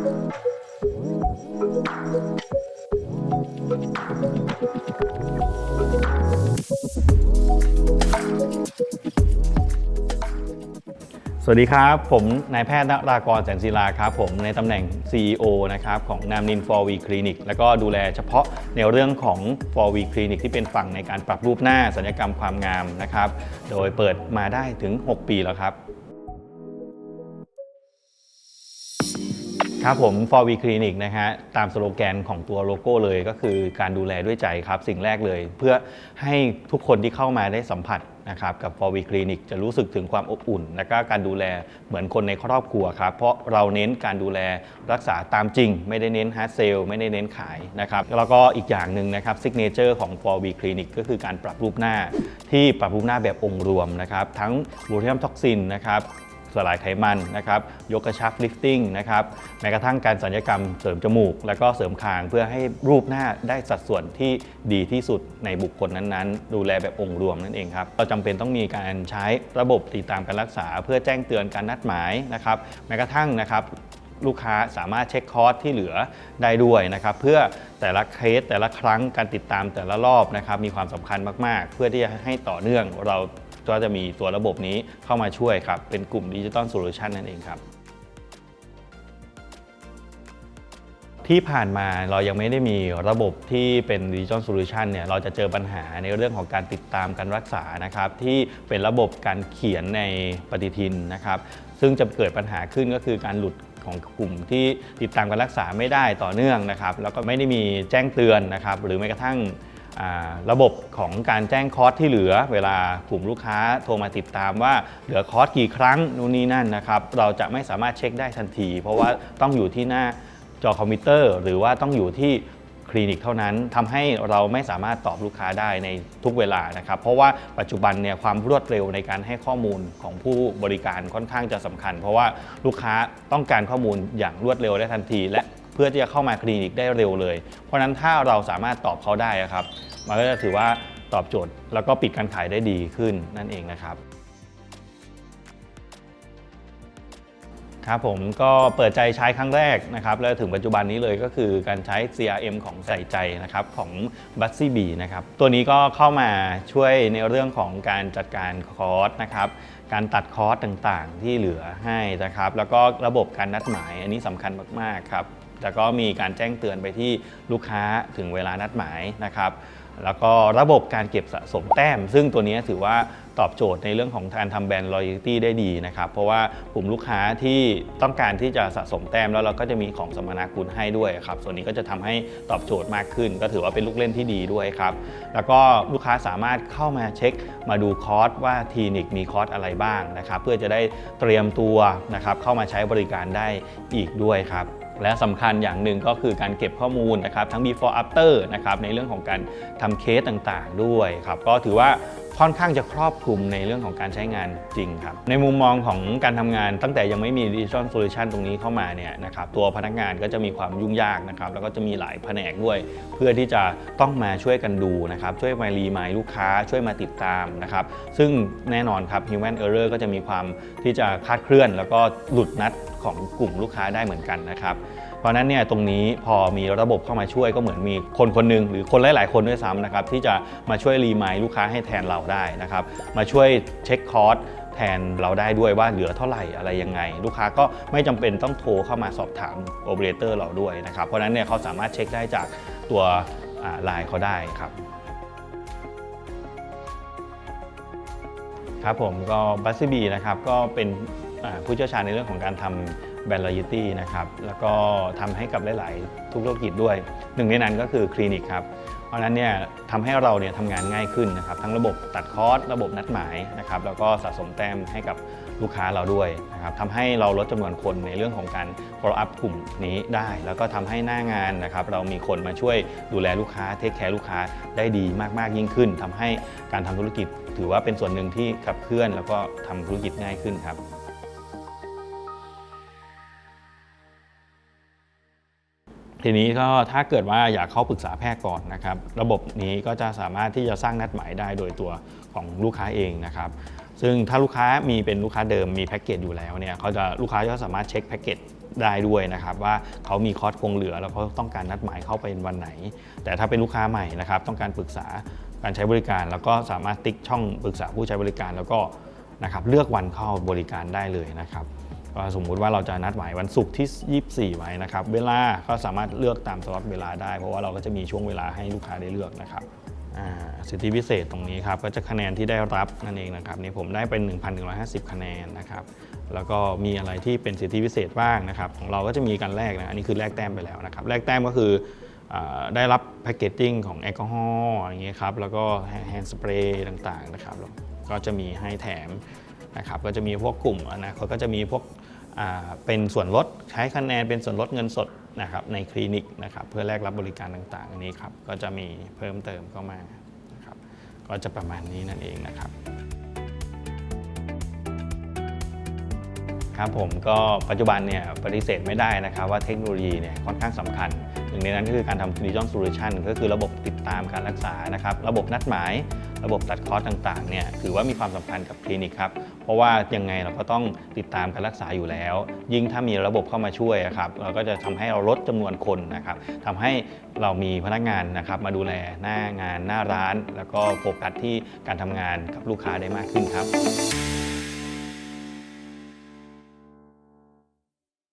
สวัสดีครับ ผมนายแพทย์นรากรแสนศิลาครับผมในตำแหน่ง CEO นะครับของนามนิน 4V Clinic แล้วก็ดูแลเฉพาะในเรื่องของ 4V Clinic ที่เป็นฝั่งในการปรับรูปหน้าสัญญกรรมความงามนะครับ โดยเปิดมาได้ถึง 6 ปีแล้วครับ ครับผม 4V Clinic นะฮะตามสโลแกนของตัวโลโก้เลยก็คือการดูแลด้วยใจครับ สิ่งแรกเลย เพื่อให้ทุกคนที่เข้ามาได้สัมผัสนะครับกับ 4V Clinic จะรู้สึกถึงความอบอุ่น และก็การดูแลเหมือนคนในครอบครัวครับ เพราะเราเน้นการดูแลรักษาตามจริง ไม่ได้เน้นฮาร์ดเซลไม่ได้เน้นขายนะครับแล้วก็อีกอย่างหนึ่งนะครับซิกเนเจอร์ของ 4V Clinic ก็คือการปรับรูปหน้า ที่ปรับรูปหน้าแบบองค์รวมนะครับทั้งบูเทียมท็อกซินนะครับ สลายไขมันนะครับยกกระชับลิฟติ้งนะครับแม้กระทั่งการสัญญกรรมเสริมจมูก แล้วก็เสริมคางเพื่อให้รูปหน้าได้สัดส่วนที่ดีที่สุดในบุคคลนั้นๆ ดูแลแบบองค์รวมนั่นเองครับเราจำเป็นต้องมีการใช้ระบบติดตามการรักษา เพื่อแจ้งเตือนการนัดหมายนะครับแม้กระทั่งนะครับลูกค้าสามารถเช็คคอร์สที่เหลือได้ด้วยนะครับ เพื่อแต่ละเคสแต่ละครั้งการติดตามแต่ละรอบนะครับ มีความสำคัญมาก ๆ เพื่อที่จะให้ต่อเนื่องเรา ก็จะมีตัวระบบนี้เข้ามาช่วยครับ เป็นกลุ่มดิจิตอลโซลูชันนั่นเองครับที่ผ่านมาเรายังไม่ได้มีระบบที่เป็น Digital Solution เนี่ยเราจะเจอปัญหาในเรื่องของการติดตามการรักษานะครับที่เป็นระบบการเขียนในปฏิทินนะครับ ซึ่งจะเกิดปัญหาขึ้นก็คือการหลุดของกลุ่มที่ติดตามการรักษาไม่ได้ต่อเนื่องนะครับ แล้วก็ไม่ได้มีแจ้งเตือนนะครับ หรือแม้กระทั่ง ระบบของการแจ้งคอร์สที่เหลือ เวลากลุ่มลูกค้าโทรมาติดตามว่าเหลือคอร์สกี่ครั้งนู่นนี่นั่นนะครับเราจะไม่สามารถเช็คได้ทันที เพราะว่าต้องอยู่ที่หน้าจอคอมพิวเตอร์ หรือว่าต้องอยู่ที่คลินิกเท่านั้นทำให้เราไม่สามารถตอบลูกค้าได้ในทุกเวลานะครับ เพราะว่าปัจจุบันเนี่ยความรวดเร็วในการให้ข้อมูลของผู้บริการค่อนข้างจะสำคัญ เพราะว่าลูกค้าต้องการข้อมูลอย่างรวดเร็วได้ทันที และ พื่อที่จะเข้ามาคลินิกได้เร็วเลย เพราะฉะนั้นถ้าเราสามารถตอบเขาได้ครับ มันก็จะถือว่าตอบโจทย์ แล้วก็ปิดการขายได้ดีขึ้นนั่นเองนะครับครับผมก็เปิดใจใช้ครั้งแรกนะครับแล้วถึงปัจจุบันนี้เลยก็คือการใช้ CRM ของใส่ใจนะครับของ b u z z y b นะครับตัวนี้ก็เข้ามาช่วยในเรื่องของการจัดการคอร์สนะครับการตัดคอร์สต่างๆ ที่เหลือให้นะครับ แล้วก็ระบบการนัดหมายอันนี้สำคัญมากๆครับ แล้วก็มีการแจ้งเตือนไปที่ลูกค้าถึงเวลานัดหมายนะครับแล้วก็ระบบการเก็บสะสมแต้ม ซึ่งตัวนี้ถือว่าตอบโจทย์ในเรื่องของการทำแบรนด์ loyalty ได้ดีนะครับ เพราะว่ากลุ่มลูกค้าที่ต้องการที่จะสะสมแต้มแล้วเราก็จะมีของสมนาคุณให้ด้วยครับ ส่วนนี้ก็จะทำให้ตอบโจทย์มากขึ้น ก็ถือว่าเป็นลูกเล่นที่ดีด้วยครับ แล้วก็ลูกค้าสามารถเข้ามาเช็คมาดูคอร์สว่าทีนิกมีคอร์สอะไรบ้างนะครับ เพื่อจะได้เตรียมตัวนะครับเข้ามาใช้บริการได้อีกด้วยครับ และสำคัญอย่างหนึ่งก็คือการเก็บข้อมูลนะครับทั้ง before after นะครับในเรื่องของการทำเคสต่างๆ ด้วยครับก็ถือว่า ค่อนข้างจะครอบคลุมในเรื่องของการใช้งานจริงครับ ในมุมมองของการทำงานตั้งแต่ยังไม่มี digital solution ตรงนี้เข้ามาเนี่ยนะครับตัวพนักงานก็จะมีความยุ่งยากนะครับแล้วก็จะมีหลายแผนกด้วย เพื่อที่จะต้องมาช่วยกันดูนะครับช่วยมารีมายลูกค้าช่วยมาติดตามนะครับซึ่งแน่นอนครับ human error ก็จะมีความที่จะคาดเคลื่อน แล้วก็หลุดนัดของกลุ่มลูกค้าได้เหมือนกันนะครับ เพราะนั้นเนี่ยตรงนี้พอมีระบบเข้ามาช่วยก็เหมือนมีคนคนหนึ่งหรือคนหลาย ๆ คนด้วยซ้ำนะครับที่จะมาช่วยรีมายลูกค้าให้แทนเราได้นะครับมาช่วยเช็คคอร์สแทนเราได้ด้วยว่าเหลือเท่าไหร่อะไรยังไง ลูกค้าก็ไม่จำเป็นต้องโทรเข้ามาสอบถามโอเปอเรเตอร์เราด้วยนะครับเพราะนั้นเนี่ยเขาสามารถเช็คได้จากตัวไลน์เขาได้ครับครับผมก็บัสซี่บีนะครับก็เป็นผู้เชี่ยวชาญในเรื่องของการทำ แบรนด์ loyalty นะครับ แล้วก็ทำให้กับหลาย ๆ ทุกธุรกิจด้วย หนึ่งในนั้นก็คือคลินิกครับ เพราะฉะนั้นเนี่ยทำให้เราเนี่ยทำงานง่ายขึ้นนะครับ ทั้งระบบตัดคอร์สระบบนัดหมายนะครับ แล้วก็สะสมแต้มให้กับลูกค้าเราด้วยนะครับทำให้เราลดจำนวนคนในเรื่องของการ follow up กลุ่มนี้ได้ แล้วก็ทำให้หน้างานนะครับ เรามีคนมาช่วยดูแลลูกค้าเทคแคร์ลูกค้าได้ดีมาก ๆ ยิ่งขึ้นทำให้การทำธุรกิจ ถือว่าเป็นส่วนหนึ่งที่ขับเคลื่อน แล้วก็ทำธุรกิจง่ายขึ้นครับ ทีนี้ก็ถ้าเกิดว่าอยากเข้าปรึกษาแพทย์ก่อนนะครับ ระบบนี้ก็จะสามารถที่จะสร้างนัดหมายได้โดยตัวของลูกค้าเองนะครับ ซึ่งถ้าลูกค้ามีเป็นลูกค้าเดิมมีแพ็กเกจอยู่แล้วเนี่ยเขาจะลูกค้าจะสามารถเช็คแพ็กเกจได้ด้วยนะครับ ว่าเขามีคอร์สคงเหลือแล้วเขาต้องการนัดหมายเข้าไปวันไหน แต่ถ้าเป็นลูกค้าใหม่นะครับต้องการปรึกษาการใช้บริการ แล้วก็สามารถติ๊กช่องปรึกษาผู้ใช้บริการแล้วก็นะครับเลือกวันเข้าบริการได้เลยนะครับ ก็สมมุติว่าเราจะนัดหมายวันศุกร์ที่ 24 ไว้นะครับ เวลาก็สามารถเลือกตามสล็อตเวลาได้ เพราะว่าเราก็จะมีช่วงเวลาให้ลูกค้าได้เลือกนะครับสิทธิพิเศษตรงนี้ครับก็จะคะแนนที่ได้รับนั่นเองนะครับนี่ผมได้เป็น 1,150 คะแนนนะครับแล้วก็มีอะไรที่เป็นสิทธิพิเศษบ้างนะครับของเราก็จะมีการแลกนะอันนี้คือแลกแต้มไปแล้วนะครับแลกแต้มก็คืออได้รับแพคเกจจิ้งของแอลกอฮอล์อย่างเงี้ยครับแล้วก็แฮนด์สเปรย์ต่างๆนะครับก็จะมีให้แถม นะครับก็จะมีพวกกลุ่มอนะเขาก็จะมีพวกเป็นส่วนลดใช้คะแนนเป็นส่วนลดเงินสดนะครับในคลินิกนะครับเพื่อแลกรับบริการต่างๆอันนี้ครับก็จะมีเพิ่มเติมเข้ามานะครับก็จะประมาณนี้นั่นเองนะครับครับผมก็ปัจจุบันเนี่ยปฏิเสธไม่ได้นะครับว่าเทคโนโลยีเนี่ยค่อนข้างสำคัญ หนึ่งในนั้นก็คือการทำ Digital Solution ก็คือระบบติดตามการรักษานะครับ ระบบนัดหมาย ระบบตัดคอร์สต่างๆเนี่ยถือว่ามีความสำคัญกับคลินิกครับ เพราะว่ายังไงเราก็ต้องติดตามการรักษาอยู่แล้ว ยิ่งถ้ามีระบบเข้ามาช่วยครับเราก็จะทำให้เราลดจำนวนคนนะครับทำให้เรามีพนักงานนะครับ มาดูแลหน้างานหน้าร้าน แล้วก็โฟกัสที่การทำงานกับลูกค้าได้มากขึ้นครับ